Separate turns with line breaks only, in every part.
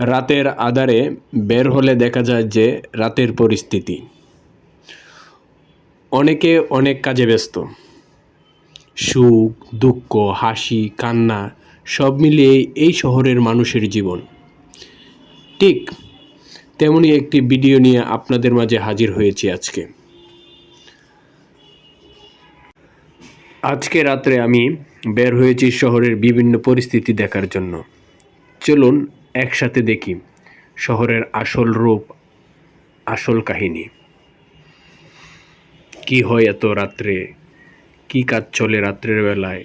রাতের আধারে বের হলে দেখা যায় যে রাতের পরিস্থিতি। অনেকে অনেক কাজে ব্যস্ত। সুখ, দুঃখ, হাসি, কান্না সব মিলিয়ে এই শহরের মানুষের জীবন। ঠিক তেমনি একটি ভিডিও নিয়ে আপনাদের মাঝে হাজির হয়েছি আজকে। আজকে রাত্রে আমি বের হয়েছি শহরের বিভিন্ন পরিস্থিতি দেখার জন্য। চলুন একসাথে দেখি শহরের আসল রূপ, আসল কাহিনী। কি হয় এত রাত্রে? কি কাজ চলে রাত্রের বেলায়?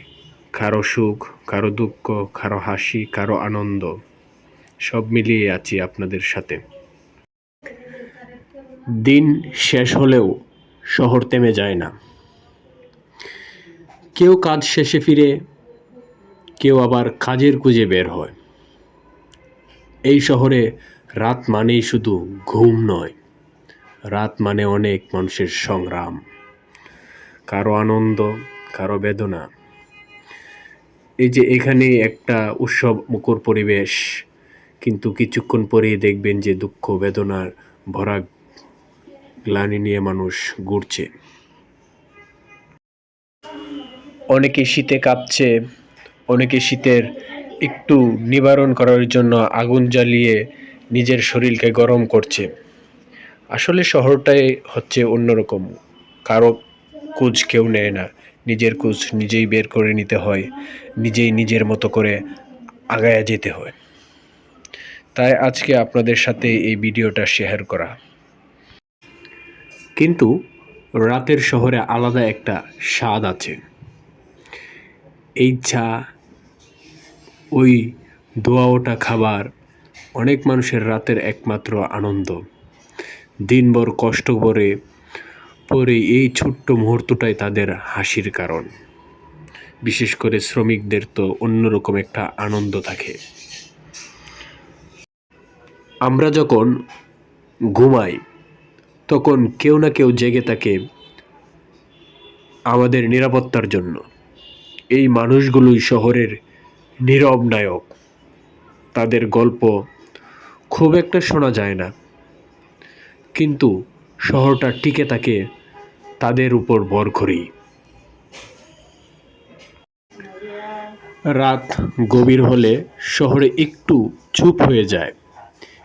কারও সুখ, কারও দুঃখ, কারও হাসি, কারও আনন্দ। সব মিলিয়ে আছি আপনাদের সাথে। দিন শেষ হলেও শহর থেমে যায় না। কেউ কাজ শেষে ফিরে, কেউ আবার কাজের খুঁজে বের হয়। এই শহরে রাত মানেই শুধু ঘুম নয়, রাত মানে অনেক মানুষের সংগ্রাম। কারও আনন্দ, কারও বেদনা। এই যে এখানে একটা উৎসব মুখর পরিবেশ, কিন্তু কিছুক্ষণ পরেই দেখবেন যে দুঃখ, বেদনার ভরা গ্লানি নিয়ে মানুষ ঘুরছে। অনেকে শীতে কাঁপছে, অনেকে শীতের একটু নিবারণ করার জন্য আগুন জ্বালিয়ে নিজের শরীরকে গরম করছে। আসলে শহরটাই হচ্ছে অন্যরকম। কারও খোঁজ কেউ নেয় না। নিজের খোঁজ নিজেই বের করে নিতে হয়। নিজেই নিজের মতো করে আগায়া যেতে হয়। তাই আজকে আপনাদের সাথে এই ভিডিওটা শেয়ার করা। কিন্তু রাতের শহরে আলাদা একটা স্বাদ আছে। এই চা ওই দোয়া ওঠা খাবার অনেক মানুষের রাতের একমাত্র আনন্দ। দিনভর কষ্ট করে পরে এই ছোট্ট মুহূর্তটাই তাদের হাসির কারণ। বিশেষ করে শ্রমিকদের তো অন্যরকম একটা আনন্দ থাকে। আমরা যখন ঘুমাই, তখন কেউ না কেউ জেগে থাকে আমাদের নিরাপত্তার জন্য। এই মানুষগুলোই শহরের নীরব নায়ক তাদের গল্প খুব একটা শোনা যায় না। কিন্তু শহরটা টিকে থাকে তাদের উপর ভর করেই। রাত গভীর হলে শহরে একটু চুপ হয়ে যায়।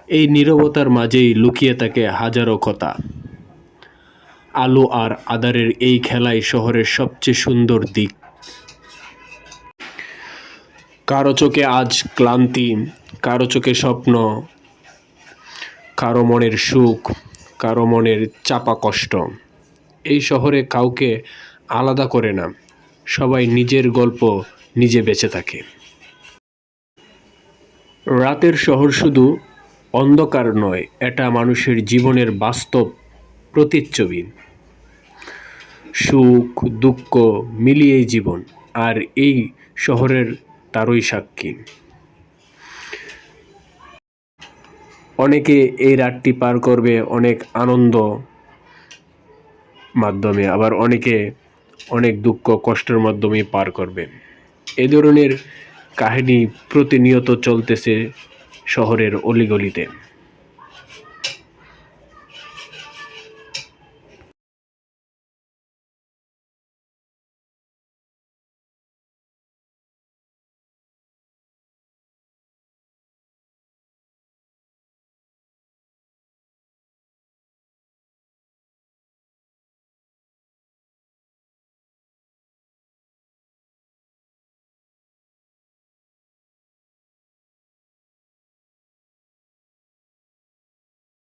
এই নীরবতার মাঝেই লুকিয়ে থাকে হাজারো কথা। আলো আর আদারের এই খেলাই শহরের সবচেয়ে সুন্দর দিক কারও চোখে আজ ক্লান্তি, কারও চোখে স্বপ্ন, কারও মনের সুখ, কারও মনের চাপা কষ্ট। এই শহরে কাউকে আলাদা করে না, সবাই নিজের গল্প নিজে বেঁচে থাকে। রাতের শহর শুধু অন্ধকার নয়, এটা মানুষের জীবনের বাস্তব প্রতিচ্ছবি। সুখ, দুঃখ মিলিয়েই জীবন, আর এই শহরের তারই সাক্ষী। অনেকে এই রাতটি পার করবে অনেক আনন্দ মাধ্যমে, আবার অনেকে অনেক দুঃখ কষ্টের মাধ্যমে পার করবে। এ ধরনের কাহিনী প্রতিনিয়ত চলতেছে শহরের অলিগলিতে।